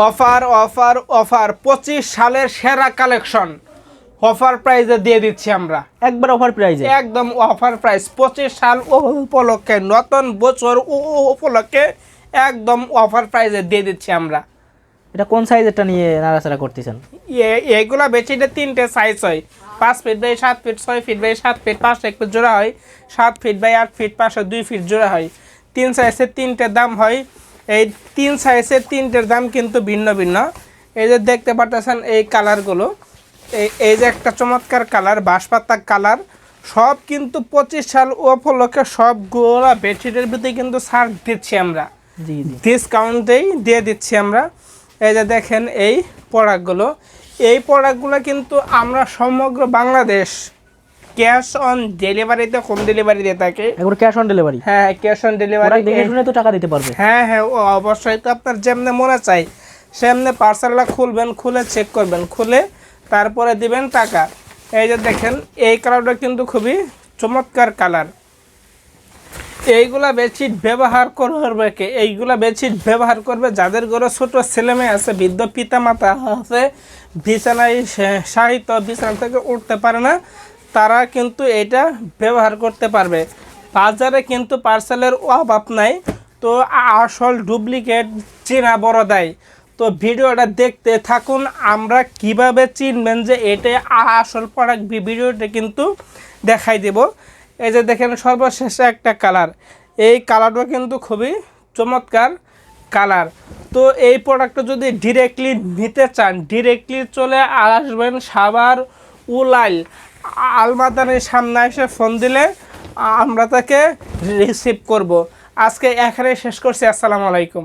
Offer offer offer পঁচিশ সালের সেরা কালেকশন। অফার প্রাইজে দিয়ে দিচ্ছি আমরা। একবার অফার প্রাইজে? একদম অফার প্রাইস পঁচিশ সাল উপলক্ষে নতুন বছর উপলক্ষে একদম অফার প্রাইজে দিয়ে দিচ্ছি আমরা। এটা কোন সাইজেরটা নিয়ে নাড়াচাড়া করতেছেন? এ- বেশি এটা তিনটে সাইজ হয়। পাঁচ ফিট বাই সাত ফিট ছয় ফিট বাই সাত ফিট পাঁচ এক ফিট জোড়া হয়। সাত ফিট বাই আট ফিট পাঁচশো দুই ফিট জোড়া হয়। তিন সাইজের তিনটে দাম হয়। এই তিন সাইজের তিনটের দাম কিন্তু ভিন্ন ভিন্ন। এই যে দেখতে পাচ্ছেন এই কালারগুলো এই এই যে একটা চমৎকার কালার বাঁশপাতা কালার সব কিন্তু পঁচিশ সাল উপলক্ষে সবগুলো বেডশিটের ভিতরে কিন্তু ছাড় দিচ্ছি আমরা। ডিসকাউন্টেই দিয়ে দিচ্ছি আমরা। এই যে দেখেন এই প্রোডাক্টগুলো এই প্রোডাক্টগুলো কিন্তু আমরা সমগ্র বাংলাদেশ ক্যাশ অন ডেলিভারিতে হোম ডেলিভারি দিয়ে থাকে। একবার ক্যাশ অন ডেলিভারি? হ্যাঁ ক্যাশ অন ডেলিভারি দেখে শুনে তো টাকা দিতে পারবে। হ্যাঁ হ্যাঁ ও অবশ্যই তো আপনার যেমনি মনে চাই সেমনি পার্সেলটা খুলবেন খুলে চেক করবেন খুলে তারপরে দিবেন টাকা। এই যে দেখেন এই কালারটা কিন্তু খুবই চমৎকার কালার এইগুলা বেডশিট ব্যবহার করবে কে? এইগুলা বেডশিট ব্যবহার করবে যাদের ঘরে ছোট ছেলে মেয়ে আছে বৃদ্ধ পিতা মাতা আছে বিছানায় সাহিত্য বিছানা থেকে উঠতে পারে না। তারা কিন্তু এটা ব্যবহার করতে পারবে। বাজারে কিন্তু পার্সেলের অভাব নাই, তো আসল ডুপ্লিকেট চেনা বড় দেয়। তো ভিডিওটা দেখতে থাকুন, আমরা কীভাবে চিনবেন যে এটা আসল প্রোডাক্ট ভিডিওটা কিন্তু দেখাই দেব। এই যে দেখেন, সর্বশেষে একটা কালার এই কালারটা কিন্তু খুবই চমৎকার কালার তো এই প্রোডাক্টটা যদি ডিরেক্টলি নিতে চান ডিরেক্টলি চলে আসবেন সাবার উলাইল। আলমাদানের সামনে এসে ফোন দিলে আমরা তাকে রিসিভ করব। আজকে এখানে শেষ করছি, আসসালামু আলাইকুম।